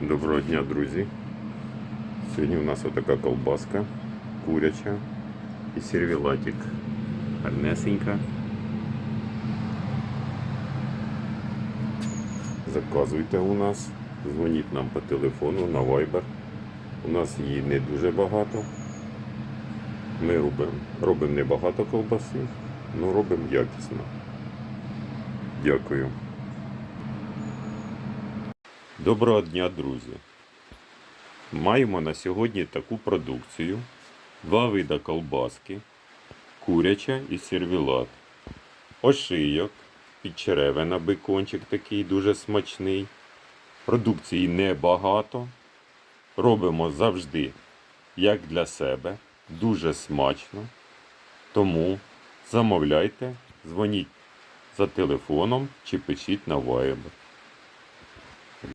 Доброго дня, друзі. Сьогодні у нас отака колбаска куряча і сервілатик. Гарнесенька. Заказуйте у нас, дзвоніть нам по телефону на Viber. У нас її не дуже багато. Ми робимо робимо небагато колбаси, але робимо якісно. Дякую. Доброго дня, друзі! Маємо на сьогодні таку продукцію: два вида колбаски, куряча і сервілат, ошийок, підчеревина, бекончик такий дуже смачний. Продукції небагато. Робимо завжди як для себе, дуже смачно. Тому замовляйте, дзвоніть за телефоном чи пишіть на Viber.